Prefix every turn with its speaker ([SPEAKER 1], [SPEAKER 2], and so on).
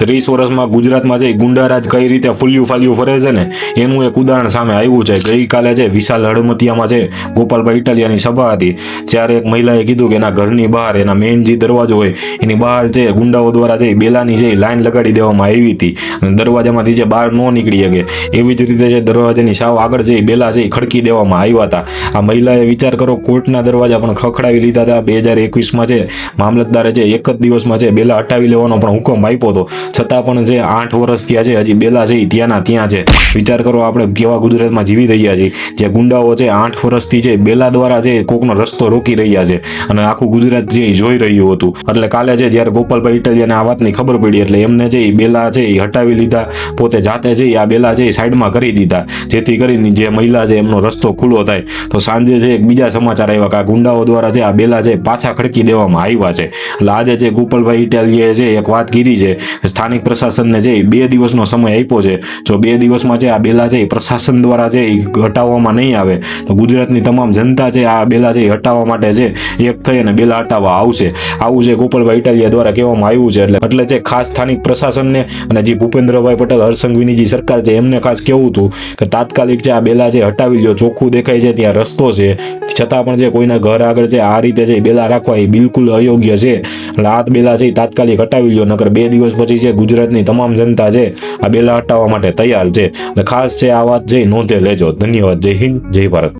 [SPEAKER 1] ત્રીસ વર્ષમાં ગુજરાતમાં જે ગુંડારાજ કઈ રીતે ફૂલ્યું ફાલ્યું ફરે છે ને, એનું એક ઉદાહરણ સામે આવ્યું છે ગઈકાલે જે વિશાલ હળમતિયામાં જે ગોપાલભાઈ ઇટાલિયાની સભા હતી, ત્યારે એક મહિલાએ કીધું કે એના ઘરની બહાર એના મેઇન જે દરવાજો હોય, એની બહાર જે ગુંડાઓ દ્વારા જે બેલાની જે લાઈન લગાડી દેવામાં આવી હતી દરવાજામાંથી જે બહાર ન નીકળી શકે, એવી જ રીતે જે દરવાજાની સાવ આગળ જઈ બેલા જઈ ખડકી દેવામાં આવ્યા હતા. આ મહિલાએ વિચાર કરો કોર્ટના દરવાજા પણ ખખડાવી લીધા હતા. બે હજાર એકવીસમાં છે મામલતદારે જે એક જ દિવસમાં છે બેલા હટાવી લેવાનો પણ હુકમ આપ્યો હતો. છતાં પણ જે આઠ વર્ષ થયા છે, હજી બેલા છે ત્યાંના ત્યાં છે. વિચાર કરો, આપણે કેવા ગુજરાતમાં જીવી રહ્યા છીએ. જે ગુંડાઓ છે, આઠ વર્ષથી છે બેલા દ્વારા જે કોકનો રસ્તો રોકી રહ્યા છે. અને આખું ગુજરાત જે જોઈ રહ્યું હતું. એટલે કાલે છે જ્યારે ગોપાલભાઈ ઇટલિયાને આ વાતની ખબર પડી, એટલે એમને જે બેલા છે એ હટાવી લીધા. પોતે જાતે છે આ બેલા છે એ સાઈડમાં કરી દીધા. જેથી કરીને જે મહિલા છે, એમનો રસ્તો ખુલ્લો થાય. તો સાંજે છે એક બીજા સમાચાર આવ્યા કે આ ગુંડાઓ દ્વારા છે આ બેલા છે, પાછા ખડકી દેવામાં આવ્યા છે. એટલે આજે જે ગોપાલભાઈ ઇટાલીએ છે એક વાત કીધી છે સ્થાનિક પ્રશાસનને જે બે દિવસનો સમય આપ્યો છે, જો બે દિવસમાં જે આ બેલા છે પ્રશાસન દ્વારા જે હટાવવામાં નહીં આવે, તો ગુજરાતની તમામ જનતા છે આ બેલા છે હટાવવા માટે છે એક થઈ અને બેલા હટાવવા આવશે. આવું છે ગોપાલભાઈ ઇટાલિયા દ્વારા કહેવામાં આવ્યું છે, એટલે એટલે જે ખાસ સ્થાનિક પ્રશાસનને અને જે ભૂપેન્દ્રભાઈ પટેલ હરસંઘવીની જે સરકાર છે એમને ખાસ કેવું હતું કે તાત્કાલિક જે આ બેલા છે હટાવી લ્યો, ચોખ્ખું દેખાય છે, ત્યાં રસ્તો છે. છતાં પણ જે કોઈના ઘર આગળ છે આ રીતે છે બેલા રાખવા એ બિલકુલ અયોગ્ય છે. એટલે આ બેલા છે તાત્કાલિક હટાવી લ્યો, નકર બે દિવસ પછી છે ગુજરાતની તમામ જનતા છે, આ બેલા હટાવવા માટે તૈયાર છે. ખાસ છે આ વાત જઈ નોંધે લેજો. ધન્યવાદ. જય હિન્દ, જય ભારત.